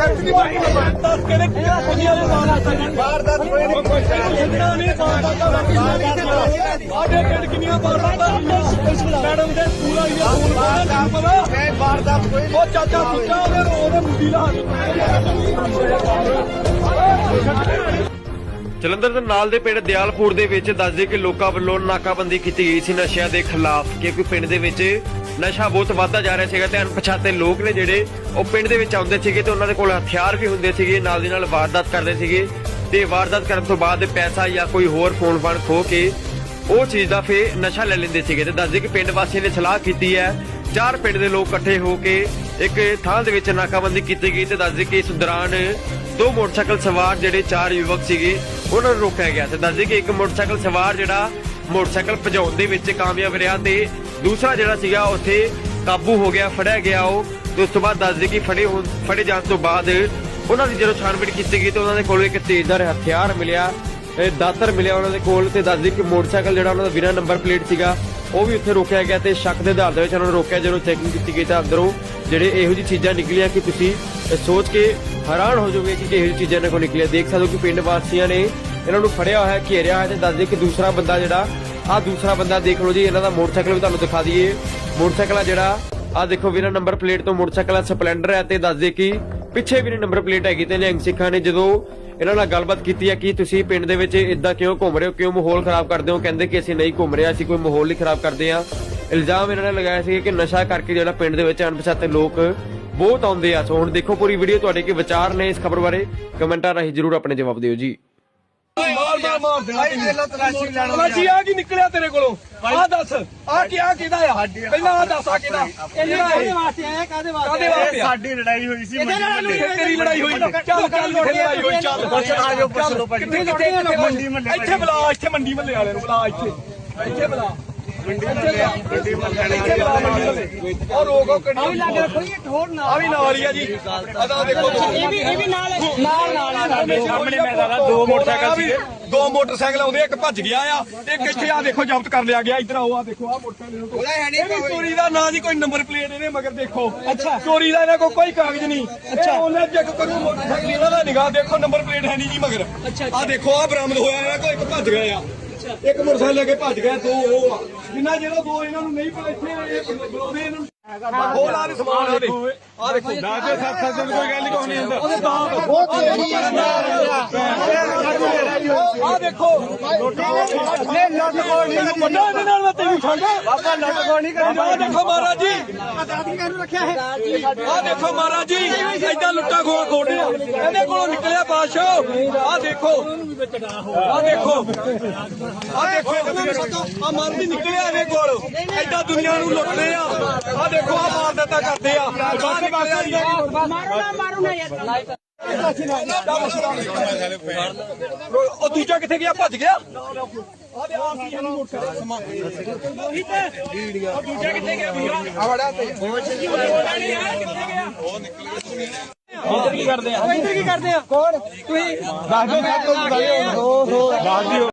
Sect ਦੀ ਬਾਈ ਦੱਸ ਕੇ ਨੇ ਕਿਹਾ ਕੁੜੀਆਂ ਦੇ ਵਾਰਦਾਤ ਕੋਈ ਨਹੀਂ ਕੋਈ ਕਿੰਨਾ ਨਹੀਂ ਸਾਡੇ ਪਿੰਡ ਕਿੰਨੀਆਂ ਵਾਰਦਾਤਾਂ ਮੈਡਮ ਦੇ ਸਕੂਲ ਆਈ ਆ ਸਕੂਲ ਪਤਾ ਪਤਾ ਮੈਂ ਵਾਰਦਾਤ ਕੋਈ ਉਹ ਚਾਚਾ ਸੁੱਚਾ ਉਹਦੇ ਉਹਦੇ ਮੁੰਡੀ ਲਾ ਜਲੰਧਰ ਦੇ ਨਾਲ ਦੇ ਪਿੰਡ ਦਿਆਲਪੁਰ ਦੇ ਵਿੱਚ ਦੱਸਦੇ ਕਿ ਲੋਕਾਂ ਵੱਲੋਂ ਨਾਕਾਬੰਦੀ ਕੀਤੀ ਗਈ ਸੀ ਨਸ਼ਿਆਂ ਦੇ ਖਿਲਾਫ। ਕਿਉਂਕਿ ਪਿੰਡ ਦੇ ਵਿੱਚ ਨਸ਼ਾ ਬਹੁਤ ਵੱਧਦਾ ਜਾ ਰਿਹਾ ਸੀਗਾ ਤੇ ਅਣਪਛਾਤੇ ਲੋਕ ਨੇ ਜਿਹੜੇ ਉਹ ਪਿੰਡ ਦੇ ਵਿੱਚ ਆਉਂਦੇ ਸੀਗੇ ਤੇ ਉਹਨਾਂ ਦੇ ਕੋਲ ਹਥਿਆਰ ਵੀ ਹੁੰਦੇ ਸੀਗੇ, ਨਾਲ ਦੀ ਨਾਲ ਵਾਰਦਾਤ ਕਰਦੇ ਸੀਗੇ। ਤੇ ਵਾਰਦਾਤ ਕਰਨ ਤੋਂ ਬਾਅਦ ਪੈਸਾ ਜਾਂ ਕੋਈ ਹੋਰ ਫੋਨ ਫਾਨ ਖੋ ਕੇ ਉਹ ਚੀਜ਼ ਦਾ ਫੇ ਨਸ਼ਾ ਲੈ ਲੈਂਦੇ ਸੀਗੇ। ਤੇ ਦੱਸਦੇ ਕਿ ਪਿੰਡ ਵਾਸੀਆਂ ਨੇ ਸਲਾਹ ਕੀਤੀ ਹੈ, ਚਾਰ ਪਿੰਡ ਦੇ ਲੋਕ ਇਕੱਠੇ ਹੋ ਕੇ ਇੱਕ ਥਾਂ ਦੇ ਵਿੱਚ ਨਾਕਾਬੰਦੀ ਕੀਤੀ ਗਈ ਤੇ ਦੱਸਦੇ ਕਿ ਇਸ ਦੌਰਾਨ ਦੋ ਮੋਟਰਸਾਈਕਲ ਸਵਾਰ ਜਿਹੜੇ ਚਾਰ ਯੁਵਕ ਸੀਗੇ, ਉਹਨਾਂ ਨੂੰ ਰੋਕਿਆ ਗਿਆ। ਤੇ ਦੱਸਦੇ ਕਿ ਇੱਕ ਮੋਟਰਸਾਈਕਲ ਸਵਾਰ ਜਿਹੜਾ ਮੋਟਰਸਾਈਕਲ ਭਜਾਉਣ ਦੇ ਵਿੱਚ ਕਾਮਯਾਬ ਰਿਹਾ ਤੇ ਦੂਸਰਾ ਜਿਹੜਾ ਸੀਗਾ, ਉੱਥੇ ਕਾਬੂ ਹੋ ਗਿਆ, ਫੜਿਆ ਗਿਆ ਉਹ। ਤੇ ਉਸ ਤੋਂ ਬਾਅਦ ਦੱਸਦੇ ਕਿ ਫੜੇ ਹੋਣ, ਫੜੇ ਜਾਣ ਤੋਂ ਬਾਅਦ ਉਹਨਾਂ ਦੀ ਜਦੋਂ ਛਾਣਬੀਣ ਕੀਤੀ ਗਈ ਤੇ ਉਹਨਾਂ ਦੇ ਕੋਲ ਇੱਕ ਤੇਜ਼ਦਾਰ ਹਥਿਆਰ ਮਿਲਿਆ ਦਾਤਰ ਮਿਲਿਆ ਉਹਨਾਂ ਦੇ ਕੋਲ ਤੇ ਦੱਸਦੇ ਕਿ ਮੋਟਰਸਾਈਕਲ ਜਿਹੜਾ ਉਹਨਾਂ ਦਾ ਬਿਨਾਂ ਨੰਬਰ ਪਲੇਟ ਸੀਗਾ, ਉਹ ਵੀ ਉੱਥੇ ਰੋਕਿਆ ਗਿਆ ਤੇ ਸ਼ੱਕ ਦੇ ਆਧਾਰ ਦੇ ਵਿੱਚ ਉਹਨਾਂ ਨੂੰ ਰੋਕਿਆ ਜਦੋਂ ਚੈਕਿੰਗ ਕੀਤੀ ਗਈ ਤਾਂ ਅੰਦਰੋਂ ਜਿਹੜੇ ਇਹੋ ਜਿਹੀ ਚੀਜ਼ਾਂ ਨਿਕਲੀਆਂ ਕਿ ਤੁਸੀਂ ਸੋਚ ਕੇ ਹੈਰਾਨ ਹੋ ਜਾਓਗੇ ਕਿ ਇਹੋ ਜਿਹੀ ਚੀਜ਼ਾਂ ਇਹਨਾਂ ਕੋਲ ਨਿਕਲੀਆਂ। ਦੇਖ ਸਕਦੇ ਹੋ ਕਿ ਪਿੰਡ ਵਾਸੀਆਂ ਨੇ ਇਹਨਾਂ ਨੂੰ ਫੜਿਆ ਹੋਇਆ ਘੇਰਿਆ ਹੋਇਆ ਤੇ ਦੱਸਦੇ ਕਿ ਦੂਸਰਾ ਬੰਦਾ ਜਿਹੜਾ ਆਹ ਦੂਸਰਾ ਬੰਦਾ ਦੇਖ ਲਓ ਜੀ, ਇਹਨਾਂ ਦਾ ਮੋਟਰਸਾਈਕਲ ਵੀ ਤੁਹਾਨੂੰ ਦਿਖਾ ਦਈਏ। ਮੋਟਰਸਾਈਕਲ ਆ ਜਿਹੜਾ ਆਹ ਦੇਖੋ ਵੀਰਾ ਨੰਬਰ ਪਲੇਟ ਤੋਂ ਮੋਟਰਸਾਈਕਲ ਆ ਸਪਲੈਂਡਰ ਹੈ ਤੇ ਦੱਸਦੇ ਕਿ ਪਿੱਛੇ ਵੀ ਨੰਬਰ ਪਲੇਟ ਹੈਗੀ ਤੇ ਨਿਹੰਗ ਸਿੱਖਾਂ ਨੇ ਜਦੋਂ ਇਹਨਾਂ ਨਾਲ ਗੱਲਬਾਤ ਕੀਤੀ ਹੈ ਕਿ ਤੁਸੀਂ ਪਿੰਡ ਦੇ ਵਿੱਚ ਇਦਾਂ ਕਿਉਂ ਘੁੰਮ ਰਹੇ ਹੋ, ਕਿਉਂ ਮਾਹੌਲ ਖਰਾਬ ਕਰਦੇ ਹੋ? ਕਹਿੰਦੇ ਕਿ ਅਸੀਂ ਨਹੀਂ ਘੁੰਮ ਰਹੇ, ਅਸੀਂ ਕੋਈ ਮਾਹੌਲ ਨਹੀਂ ਖਰਾਬ ਕਰਦੇ ਆ ਇਲਜ਼ਾਮ ਇਹਨਾਂ ਨੇ ਲਗਾਇਆ ਸੀ ਕਿ ਨਸ਼ਾ ਕਰਕੇ ਜਿਹੜਾ ਪਿੰਡ ਦੇ ਵਿੱਚ ਅਣਪਛਾਤੇ ਲੋਕ ਬਹੁਤ ਆਉਂਦੇ ਆ। ਸੋ ਹੁਣ ਦੇਖੋ ਪੂਰੀ ਵੀਡੀਓ ਤੁਹਾਡੇ ਕੀ ਵਿਚਾਰ ਨੇ ਇਸ ਖਬਰ ਬਾਰੇ। ਕਮੈਂਟਾਂ ਰਾਹੀਂ ਜਰੂਰ ਆਪਣੇ ਜਵਾਬ ਦਿਓ ਜੀ। ਮਾਰ ਮਾਰ ਮਾਰ ਦੇਣਾ ਭਾਈ ਦੇ ਲੋ ਤਲਾਸ਼ੀ ਆ ਕੀ ਨਿਕਲਿਆ ਤੇਰੇ ਕੋਲੋਂ? ਆ ਦੱਸ ਆ ਕੀ ਆ? ਕਿਹਦਾ ਆ ਪਹਿਲਾਂ ਆ ਦੱਸ ਆ ਕਿਹਦਾ? ਵਾਸਤੇ ਆਇਆ ਕਾਦੇ ਵਾਸਤੇ ਸਾਡੀ ਲੜਾਈ ਹੋਈ ਸੀ ਲੜਾਈ ਹੋਈ? ਤੇਰੀ ਲੜਾਈ ਹੋਈ। ਚੱਲ ਚੱਲ ਕਿੱਥੇ ਲੜਾਈ ਹੋਈ। ਚੱਲ ਪੁੱਛ ਆ ਜਾਓ, ਪੁੱਛ ਲਓ ਭਾਜੀ। ਕਿੱਥੇ ਕਿੱਥੇ ਕਿੱਥੇ ਮੰਡੀ ਮਹੱਲੇ ਇੱਥੇ ਬੁਲਾ ਇੱਥੇ ਮੰਡੀ ਮੱਲੇ ਵਾਲੇ ਨੂੰ ਬੁਲਾ ਇੱਥੇ। ਇੱਥੇ ਬੁਲਾ। ਗੱਡੀ ਮੱਲਣੇ ਇੱਥੇ ਬੁਲਾ ਮੰਡੀ ਮੱਲੇ ਔਰ ਰੋਕੋ ਕਿਹੜੀ ਲੱਗ ਰੱਖੋ ਇਹ ਠੋਰ ਆ ਨਾਲ। ਵੀ ਨਾਲ ਹੀ ਆ ਜੀ। ਅਦਾ ਦੇਖੋ ਇਹ ਵੀ ਇਹ ਵੀ ਨਾਲ ਨਾਲ ਨਾਲ ਆ ਸਾਡੇ ਸਾਹਮਣੇ ਮੈਂ ਦਾਦਾ ਦੋ ਮੋਟਰਸਾਈਕਲ ਸੀਗੇ। ਦੋ ਮੋਟਰਸਾਈਕਲ ਆਉਂਦੇ ਇੱਕ ਭੱਜ ਗਿਆ ਆ ਇੱਕ ਇੱਥੇ ਆ ਦੇਖੋ ਜ਼ਬਤ ਕਰ ਲਿਆ ਗਿਆ। ਇਧਰ ਆਓ ਆ ਦੇਖੋ ਆ ਮੋਟਰਸਾਈਕਲ ਉਹਦਾ ਹੈ ਨਹੀਂ ਚੋਰੀ ਦਾ ਨਾਂ ਨਹੀਂ ਕੋਈ ਨੰਬਰ ਪਲੇਟ ਇਹਦੇ ਮਗਰ ਦੇਖੋ। ਅੱਛਾ। ਚੋਰੀ ਦਾ ਇਹਨਾਂ ਕੋਲ ਕੋਈ ਕਾਗਜ਼ ਨਹੀਂ। ਅੱਛਾ। ਉਹਨੇ ਚੈੱਕ ਕਰੂ ਮੋਟਰਸਾਈਕਲ ਇਹਨਾਂ ਦਾ ਨਿਗਾਹ ਦੇਖੋ ਨੰਬਰ ਪਲੇਟ ਹੈ ਨਹੀਂ ਜੀ ਮਗਰ। ਆ ਦੇਖੋ ਆ ਬਰਾਮਦ ਹੋਇਆ ਇਹਨਾਂ ਕੋਲ ਇੱਕ ਭੱਜ ਗਿਆ ਆ। ਇੱਕ ਮੋਟਰਸਾਈਕਲ ਲੈ ਕੇ ਭੱਜ ਗਿਆ, ਦੋ ਉਹ ਆ। ਜਿੰਨਾ ਜਿਹੜਾ ਦੋ ਇਹਨਾਂ ਨੂੰ ਨਹੀਂ ਪਤਾ, ਇੱਥੇ ਇਹ ਬੁਲਾਉਂਦੇ ਇਹਨਾਂ ਨੂੰ। ਹੋਰ ਆ ਵੀ ਸਮਾਨ ਆ ਦੇਖੋ ਆ ਦੇਖੋ। ਦਾਦੇ ਸੱਤ ਸੱਤ ਦਿਨ ਕੋਈ ਗੱਲ ਕੋਈ ਨਹੀਂ ਹੁੰਦਾ। ਉਹਦੇ ਦਾਦ ਬਹੁਤ ਆ। ਦੇਖੋ। ਨੇ ਲੱਟ ਕੋਈ ਨਹੀਂ ਵੱਡਾ ਇਹਦੇ ਨਾਲ ਮੈਂ ਤੈਨੂੰ ਛੱਡ ਬਾਬਾ ਲੱਟ ਕੋਈ ਨਹੀਂ ਕਰਦਾ ਆ ਦੇਖੋ ਮਹਾਰਾਜ ਜੀ। ਦਾਦੀ ਨੂੰ ਰੱਖਿਆ ਹੈ। ਆ ਦੇਖੋ ਮਹਾਰਾਜ ਜੀ। ਐਦਾਂ ਲੁੱਟਾ ਖੋਆ ਖੋੜੇ ਆ। ਇਹਦੇ ਕੋਲੋਂ ਨਿਕਲਿਆ ਬਾਦਸ਼ਾਹ। ਆ ਦੇਖੋ। ਆ ਦੇਖੋ। ਆ ਦੇਖੋ। ਆ ਮਰ ਵੀ ਨਿਕਲਿਆ ਇਹਦੇ ਕੋਲ। ਐਦਾਂ ਦੁਨੀਆ ਨੂੰ ਲੁੱਟਦੇ ਆ ਆ। ਦੇਖੋ ਆ ਮਾਰ ਦਿੱਤਾ ਕਰਦੇ ਆ। ਨਿਕਲਿਆ ਜੀ ਮਾਰੋ ਨਾ ਮਾਰੋ ਨਾ ਯਾਰ ਉਹ ਦੂਜਾ ਕਿੱਥੇ ਗਿਆ? ਭੱਜ ਗਿਆ। ਆ ਦੇ ਆ? ਸੀ ਇਹਨੂੰ ਮੋਟਰਸਾਈਕਲ ਸਮਾਨ ਉਹੀ ਤੇ ਉਹ ਦੂਜਾ ਕਿੱਥੇ ਗਿਆ ਵੀਰਾ ਆ ਵੜਾ ਤੇ ਇੱਧਰ ਕੀ ਕਰਦੇ ਆ। ਕੌਣ ਤੁਸੀਂ ਦੱਸ ਦਿਓ।